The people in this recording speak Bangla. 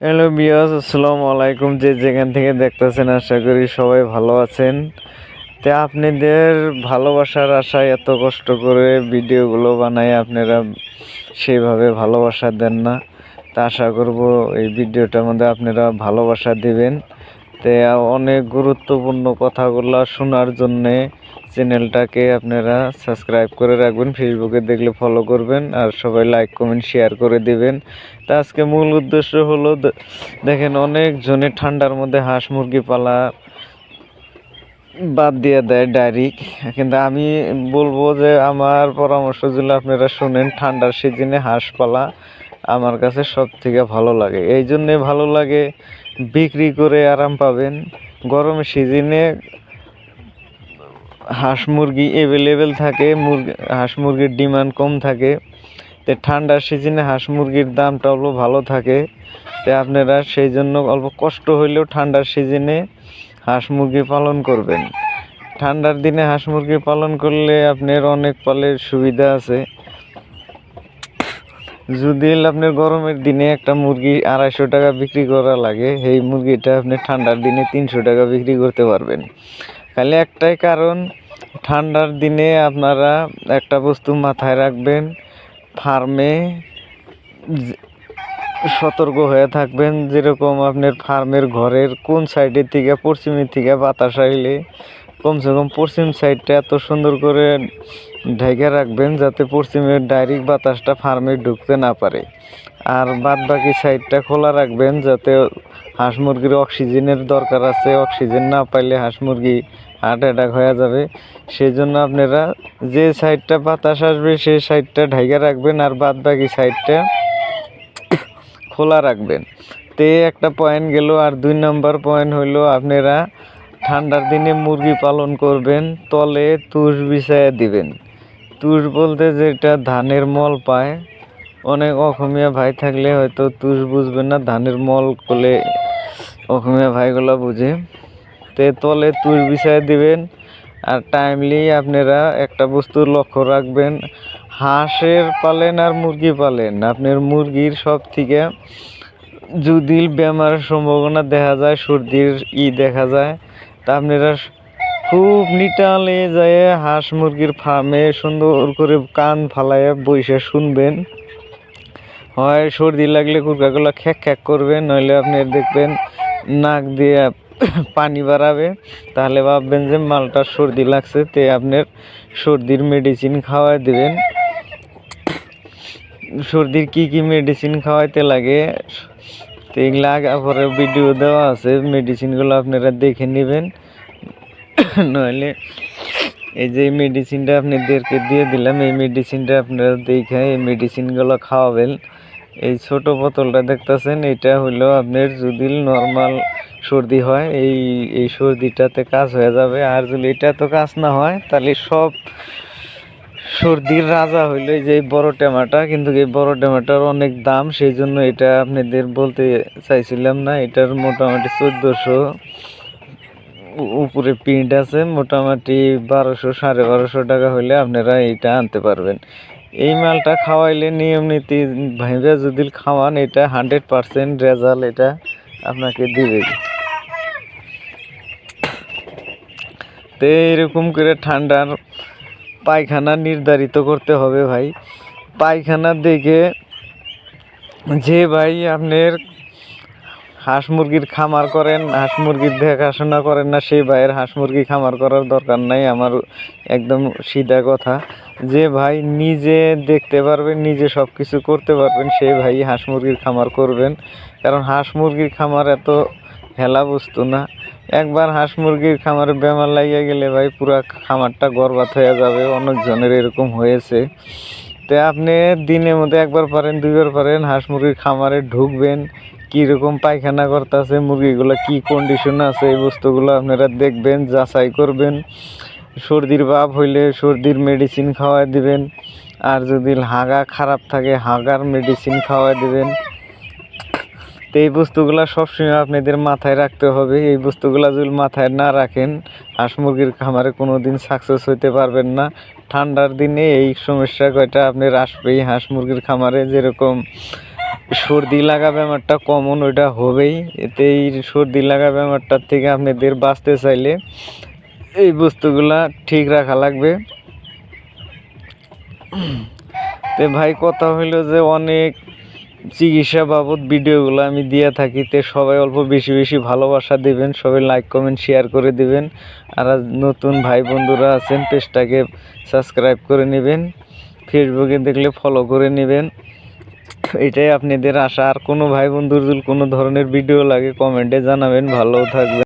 হ্যালো বিয়াস আসসালামু আলাইকুম। যে যেখান থেকে দেখতেছেন, আশা করি সবাই ভালো আছেন। তে আপনাদের ভালোবাসার আশায় এত কষ্ট করে ভিডিওগুলো বানাই আপনারা সেইভাবে ভালোবাসা দেন না। তা আশা করব এই ভিডিওটার মধ্যে আপনারা ভালোবাসা দিবেন। তে অনেক গুরুত্বপূর্ণ কথাগুলো শোনার জন্যে চ্যানেলটাকে আপনারা সাবস্ক্রাইব করে রাখবেন ফেসবুকে দেখলে ফলো করবেন আর সবাই লাইক কমেন্ট শেয়ার করে দিবেন। তা আজকে মূল উদ্দেশ্য হলো দেখেন অনেক জনে ঠান্ডার মধ্যে হাঁস মুরগি পালা বাদ দিয়ে দেয় ডাইরেক্ট কিন্তু আমি বলব যে আমার পরামর্শ যদি আপনারা শুনেন, ঠান্ডার সিজনে হাঁস পালা আমার কাছে সব থেকে ভালো লাগে। এই জন্যে ভালো লাগে বিক্রি করে আরাম পাবেন। গরম সিজনে হাঁস মুরগি অ্যাভেলেবেল থাকে, মুরগি, হাঁস মুরগির ডিমান্ড কম থাকে। তো ঠান্ডার সিজনে হাঁস মুরগির দামটা হলো ভালো থাকে। তো আপনারা সেই জন্য অল্প কষ্ট হইলেও ঠান্ডার সিজনে হাঁস মুরগি পালন করবেন। ঠান্ডার দিনে হাঁস মুরগি পালন করলে আপনার অনেক পালের সুবিধা আছে। যদি আপনার গরমের দিনে একটা মুরগি আড়াইশো টাকা বিক্রি করা লাগে, সেই মুরগিটা আপনি ঠান্ডার দিনে তিনশো টাকা বিক্রি করতে পারবেন। খালি একটাই কারণ, ঠান্ডার দিনে আপনারা একটা বস্তু মাথায় রাখবেন, ফার্মে সতর্ক হয়ে থাকবেন, যেরকম আপনার ফার্মের ঘরের কোন সাইডের থেকে, পশ্চিমের থেকে বাতাস আইলে কমসে কম পশ্চিম সাইডটা এত সুন্দর করে ঢেকে রাখবেন যাতে পশ্চিমের ডাইরেক্ট বাতাসটা ফার্মে ঢুকতে না পারে। আর বাদ বাকি সাইডটা খোলা রাখবেন যাতে হাঁস মুরগির অক্সিজেনের দরকার আছে। অক্সিজেন না পাইলে হাঁস মুরগি হার্ট অ্যাটাক হয়ে যাবে। সেই জন্য আপনারা যে সাইডটা বাতাস আসবে, সেই সাইডটা ঢেকে রাখবেন আর বাদ বাকি সাইডটা খোলা রাখবেন। তে একটা পয়েন্ট গেল আর দুই নম্বর পয়েন্ট হইল আপনারা ঠান্ডার দিনে মুরগি পালন করবেন, তলে তুষ বিছাইয়া দিবেন। তুষ বলতে যেটা ধানের মল পায়, অনেক অসমীয়া ভাই থাকলে হয়তো তুষ বুঝবেন না, ধানের মল করলে অসমীয়া ভাইগুলো বুঝে। তে তলে তুষ বিছাইয়া দিবেন আর টাইমলি আপনারা একটা বস্তু লক্ষ্য রাখবেন, হাঁসের পালেন আর মুরগি পালেন। আপনার মুরগির সব থেকে যদি বেমারের সম্ভাবনা দেখা যায়, সর্দির ই দেখা যায়। তা আপনারা খুব নিটালে যায়, হাঁস মুরগির ফার্মে সুন্দর করে কান ফালাইয়া বইসে শুনবেন। হয় সর্দি লাগলে কুরকাগুলো খ্যাক খ্যাক করবে নইলে আপনি দেখবেন নাক দিয়ে পানি বাড়াবে। তাহলে ভাববেন যে মালটার সর্দি লাগছে, তে আপনার সর্দির মেডিসিন খাওয়াই দেবেন। সর্দির কি কি মেডিসিন খাওয়াইতে লাগে? তো এগুলো আগে পরে ভিডিও দেওয়া আছে। মেডিসিনগুলো আপনারা দেখে নেবেন। নইলে এই যে মেডিসিনটা আপনাদেরকে দিয়ে দিলাম, এই মেডিসিনটা আপনারা দেখে এই মেডিসিনগুলো খাওয়াবেন। এই ছোট বোতলটা দেখতেছেন, এটা হলো আপনার যদি নর্মাল সর্দি হয়, এই এই সর্দিটাতে কাজ হয়ে যাবে। আর যদি এটা তো কাজ না হয়, তাহলে সব সর্দির রাজা হইল যে বড় টেমাটা কিন্তু এই বড় টেমাটার অনেক দাম সেই জন্য এটা আপনাদের বলতে চাইছিলাম না। এটার মোটামুটি চোদ্দোশো উপরে প্রিন্ট আছে, মোটামুটি বারোশো, সাড়ে বারোশো টাকা হইলে আপনারা এটা আনতে পারবেন। এই মালটা খাওয়াইলে নিয়ম নীতি ভাইবে যদি খাওয়ান, এটা হান্ড্রেড পারসেন্ট রেজাল্ট এটা আপনাকে দিবে। তো এরকম করে ঠান্ডার পায়খানা নির্ধারিত করতে হবে ভাই। পায়খানা দেখে যে ভাই আপনার হাঁস মুরগির খামার করেন, হাঁস মুরগির দেখাশোনা করেন না, সেই ভাইয়ের হাঁস মুরগি খামার করার দরকার নাই, আমার একদম সিধা কথা। যে ভাই নিজে দেখতে পারবেন, নিজে সব কিছু করতে পারবেন সেই ভাই হাঁস মুরগির খামার করবেন। কারণ হাঁস মুরগির খামার এত হেলা বস্তু না। একবার হাঁস মুরগির খামারে বেমার লাগিয়ে গেলে ভাই পুরা খামারটা গর্বাত হয়ে যাবে, অনেকজনের এরকম হয়েছে। তো আপনি দিনের মধ্যে একবার পারেন, দুইবার পারেন, হাঁস মুরগির খামারে ঢুকবেন, কীরকম পায়খানা করতেছে, মুরগিগুলো কি কন্ডিশন আছে, এই বস্তুগুলো আপনারা দেখবেন, যাচাই করবেন। সর্দির ভাব হইলে সর্দির মেডিসিন খাওয়াই দিবেন, আর যদি হাগা খারাপ থাকে, হাগার মেডিসিন খাওয়াই দিবেন। তো এই বস্তুগুলো সবসময় আপনাদের মাথায় রাখতে হবে। এই বস্তুগুলো যদি মাথায় না রাখেন, হাঁস মুরগির খামারে কোনো দিন সাকসেস হইতে পারবেন না। ঠান্ডার দিনে এই সমস্যা কয়টা? আপনার আসবেই, হাঁস মুরগির খামারে যেরকম সর্দি লাগা ব্যাপারটা কমন ওইটা হবেই। এতে এই সর্দি লাগা ব্যাপারটার থেকে আপনাদের বাঁচতে চাইলে এই বস্তুগুলা ঠিক রাখা লাগবে। তো ভাই, কথা হইল যে অনেক চিকিৎসা বাবদ ভিডিওগুলো আমি দিয়ে থাকি, তে সবাই অল্প বেশি বেশি ভালোবাসা দেবেন, সবাই লাইক কমেন্ট শেয়ার করে দেবেন। আর নতুন ভাই বন্ধুরা আছেন, পেজটাকে সাবস্ক্রাইব করে নেবেন, ফেসবুকে দেখলে ফলো করে নেবেন। এটাই আপনাদের আশা। আর কোনো ভাই বন্ধুর কোনো ধরনের ভিডিও লাগে কমেন্টে জানাবেন। ভালো থাকবেন।